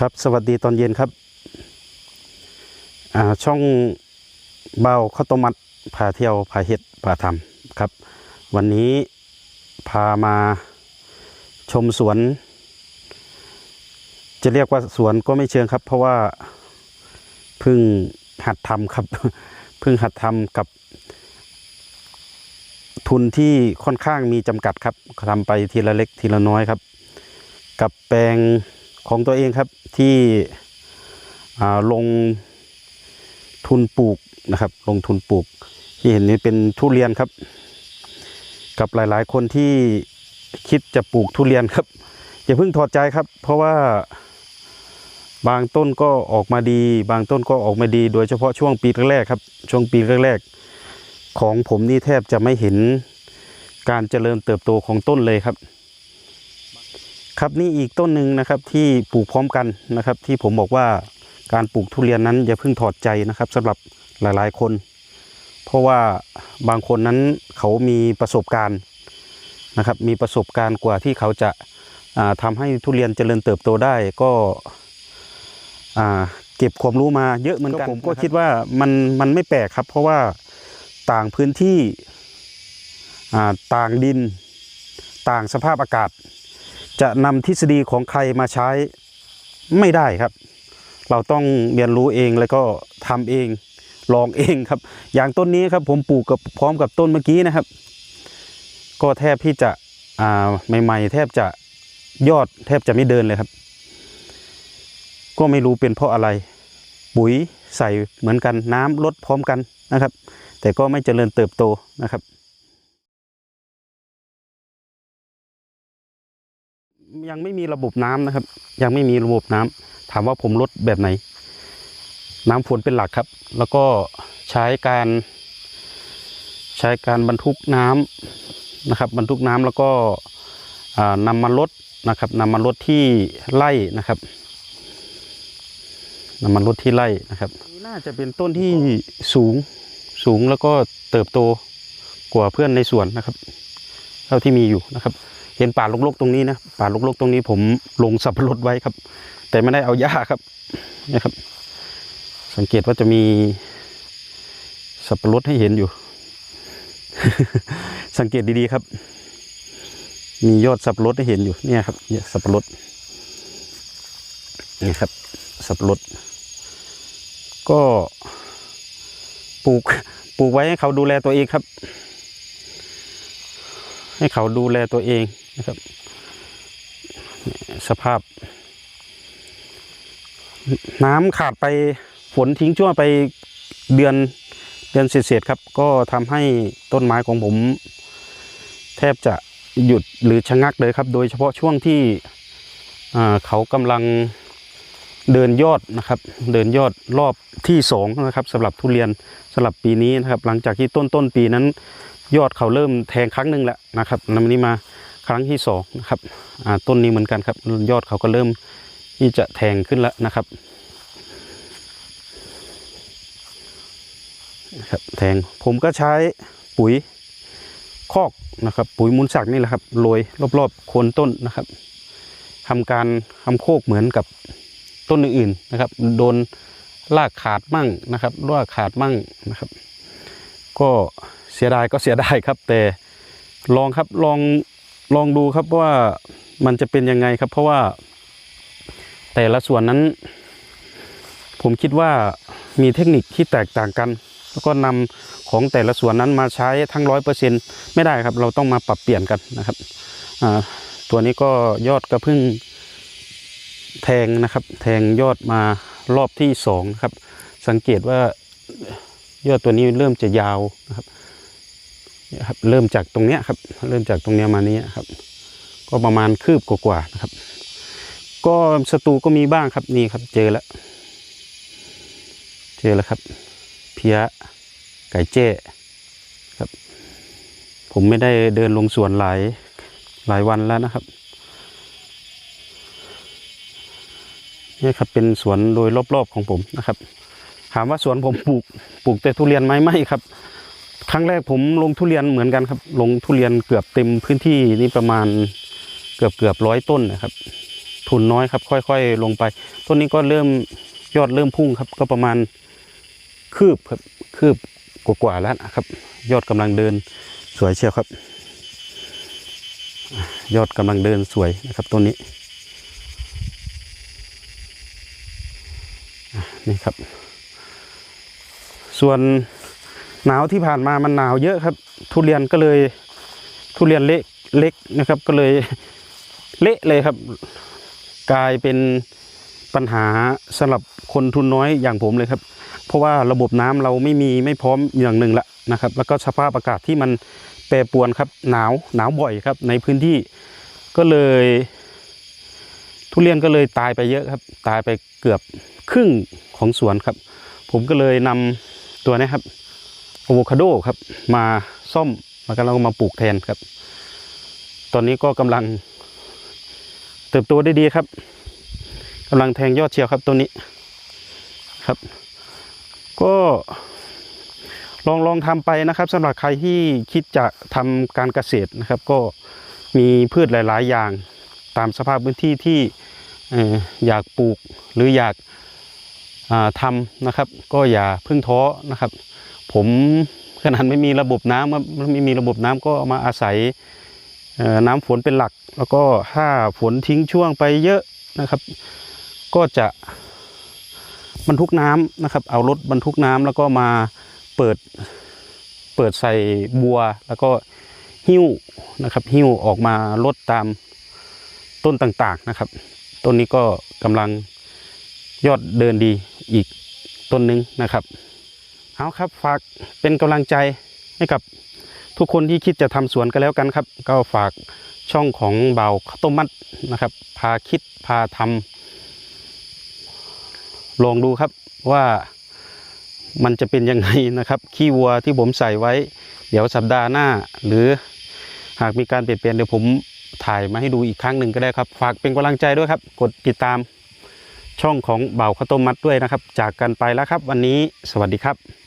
ครับสวัสดีตอนเย็นครับ ช่องเบาข้าวต้มมัดพาเที่ยวพาเฮ็ดพาทำครับ วันนี้พามาชมสวน จะเรียกว่าสวนก็ไม่เชิงครับ เพราะว่าเพิ่งหัดทำครับเพิ่งหัดทำกับ ทุนที่ค่อนข้างมีจำกัดครับทำไปทีละเล็กทีละน้อยครับ กับแปลง ของตัวเองครับที่ลงทุนปลูกนะครับ ลงทุนปลูก ที่เห็นนี้เป็นทุเรียนครับ กับหลายๆ คนที่คิดจะปลูกทุเรียนครับอย่าเพิ่งถอดใจครับ เพราะว่าบางต้นก็ออกมาดี บางต้นก็ออกมาดี โดยเฉพาะช่วงปีแรกๆครับ ช่วงปีแรกๆของผมนี่แทบจะไม่เห็นการเจริญเติบโตของต้นเลยครับ ครับนี่อีกต้นหนึ่งนะครับที่ปลูกพร้อมกันนะครับ ที่ผมบอกว่าการปลูกทุเรียนนั้นอย่าเพิ่งถอดใจนะครับสำหรับหลายๆคน เพราะว่าบางคนนั้นเขามีประสบการณ์นะครับ มีประสบการณ์กว่าที่เขาจะอ่าทำให้ทุเรียนเจริญเติบโตได้ก็อ่าเก็บความรู้มาเยอะเหมือนกันผมก็คิดว่ามันมันไม่แปลกครับ เพราะว่าต่างพื้นที่อ่าต่างดิน ต่างสภาพอากาศ จะนำทฤษฎีของใครมาใช้ไม่ได้ครับ เราต้องเรียนรู้เองแล้วก็ทำเองลองเองครับ อย่างต้นนี้ครับผมปลูกกับพร้อมกับต้นเมื่อกี้นะครับ ก็แทบที่จะอ่าใหม่ๆ แทบจะยอดแทบจะไม่เดินเลยครับ ก็ไม่รู้เป็นเพราะอะไร ปุ๋ยใส่เหมือนกันน้ำลดพร้อมกันนะครับ แต่ก็ไม่เจริญเติบโตนะครับ ยังไม่มีระบบน้ำนะครับ ยังไม่มีระบบน้ำถามว่าผมลดแบบไหน น้ำฝนเป็นหลักครับ แล้วก็ใช้การ ใช้การบรรทุกน้ำนะครับ บรรทุกน้ำแล้วก็อ่านำมาลดนะครับนำมาลดที่ไร่นะครับนำมาลดที่ไร่นะครับน่าจะเป็นต้นที่สูงสูงแล้วก็เติบโตกว่าเพื่อนในสวนนะครับ เท่าที่มีอยู่นะครับ เห็นป่ารกๆตรงนี้นะป่ารกๆตรงนี้ผมลงสับปะรดไว้ครับ แต่ไม่ได้เอาหญ้าครับนะครับ สังเกตว่าจะมีสับปะรดให้เห็นอยู่ สังเกตดีๆครับ มียอดสับปะรดให้เห็นอยู่เนี่ยครับเนี่ยสับปะรดนี่ครับ สับปะรดก็ปลูกปลูกไว้ให้เขาดูแลตัวเองครับ ให้เขาดูแลตัวเอง นะครับ สภาพ น้ำขาดไปฝนทิ้งช่วงไปเดือนเดือนเศษๆครับ ก็ทำให้ต้นไม้ของผม แทบจะหยุดหรือชะงักเลยครับ โดยเฉพาะช่วงที่เขากำลังเดินยอดนะครับ เดินยอดรอบที่สองนะครับสำหรับทุเรียนสำหรับปีนี้นะครับ หลังจากที่ต้นต้นปีนั้น ยอดเขาเริ่มแทงครั้งหนึ่งแล้วนะครับนำนี้มา ครั้งที่สองนะครับต้นนี้เหมือนกันครับยอดเขาก็เริ่มที่จะแทงขึ้นแล้วนะครับครับแทงผมก็ใช้ปุ๋ยคอกนะครับ ปุ๋ยมูลสักนี่แหละครับโรยรอบๆโคนต้นนะครับทำการทำโคกเหมือนกับต้นอื่นๆนะครับ โดนรากขาดมั่งนะครับรากขาดมั่งนะครับ ก็เสียดายก็เสียดายครับแต่ลองครับลอง ลองดูครับว่ามันจะเป็นยังไงครับ เพราะว่า แต่ละส่วนนั้น ผมคิดว่ามีเทคนิคที่แตกต่างกัน แล้วก็นำของแต่ละส่วนนั้นมาใช้ทั้งร้อยเปอร์เซ็นไม่ได้ครับ เราต้องมาปรับเปลี่ยนกันนะครับตัวนี้ก็ยอดก็เพิ่งแทงนะครับ แทงยอดมารอบที่สองครับ สังเกตว่ายอดตัวนี้เริ่มจะยาวนะครับ ครับเริ่มจากตรงเนี้ยครับ เริ่มจากตรงเนี้ยมานี้ครับ ก็ประมาณคืบกว่าๆนะครับ ก็ศัตรูก็มีบ้างครับนี่ครับ เจอแล้วเจอแล้วครับ เพี้ยไก่เจ้ครับ ผมไม่ได้เดินลงสวนหลายหลายวันแล้วนะครับนี่ครับเป็นสวนโดยรอบๆของผมนะครับ ถามว่าสวนผมปลูกปลูกแต่ทุเรียนไหมไม่ครับ ครั้งแรกผมลงทุเรียนเหมือนกันครับ ลงทุเรียนเกือบเต็มพื้นที่นี่ประมาณเกือบเกือบร้อยต้นนะครับ ทุนน้อยครับ ค่อย ๆ ลงไป ต้นนี้ก็เริ่มยอดเริ่มพุ่งครับ ก็ประมาณคืบครับคืบกว่าๆแล้วนะครับ ยอดกำลังเดินสวยเชียวครับ ยอดกำลังเดินสวยนะครับต้นนี้นี่ครับ ส่วน หนาวที่ผ่านมามันหนาวเยอะครับ ทุเรียนก็เลยทุเรียนเละเล็กนะครับ ก็เลยเละเลยครับ กลายเป็นปัญหาสำหรับคนทุนน้อยอย่างผมเลยครับ เพราะว่าระบบน้ำเราไม่มีไม่พร้อมอย่างหนึ่งละนะครับ แล้วก็สภาพอากาศที่มันแปรปรวนครับ หนาวหนาวบ่อยครับ ในพื้นที่ก็เลย ทุเรียนก็เลยตายไปเยอะครับ ตายไปเกือบครึ่งของสวนครับ ผมก็เลยนำตัวนี้ครับ อะโวคาโดครับ มาซ่อมแล้วก็เรามาปลูกแทนครับ ตอนนี้ก็กำลัง เติบโตได้ดีครับกำลังแทงยอดเชียวครับตัวนี้ครับ ก็ลองลองทำไปนะครับสำหรับใครที่คิดจะทำการเกษตรนะครับ ก็มีพืชหลาย ๆ อย่างตามสภาพพื้นที่ที่ออยากปลูกหรืออยากาทำนะครับ ก็อย่าเพิ่งท้อนะครับ ผมขนาดไม่มีระบบน้ำครับไม่มีระบบน้ำก็มาอาศัยน้ำฝนเป็นหลัก แล้วก็ถ้าฝนทิ้งช่วงไปเยอะนะครับ ก็จะบรรทุกน้ำนะครับ เอารถบรรทุกน้ำแล้วก็มาเปิดเปิดใส่บัว แล้วก็หิ้วนะครับ หิ้วออกมาลดตามต้นต่างๆนะครับ ต้นนี้ก็กำลังยอดเดินดีอีกต้นหนึงนะครับ เอาครับฝากเป็นกำลังใจให้กับทุกคนที่คิดจะทำสวนก็แล้วกันครับ ก็ฝากช่องของเบาข้าวต้มมัดนะครับ พาคิดพาทำลองดูครับว่ามันจะเป็นยังไงนะครับ ขี้วัวที่ผมใส่ไว้ เดี๋ยวสัปดาห์หน้า หรือหากมีการเปลี่ยนแปลงเดี๋ยวผมถ่ายมาให้ดูอีกครั้งหนึ่งก็ได้ครับ ฝากเป็นกำลังใจด้วยครับ กดติดตามช่องของเบาข้าวต้มมัดด้วยนะครับ จากกันไปแล้วครับ วันนี้สวัสดีครับ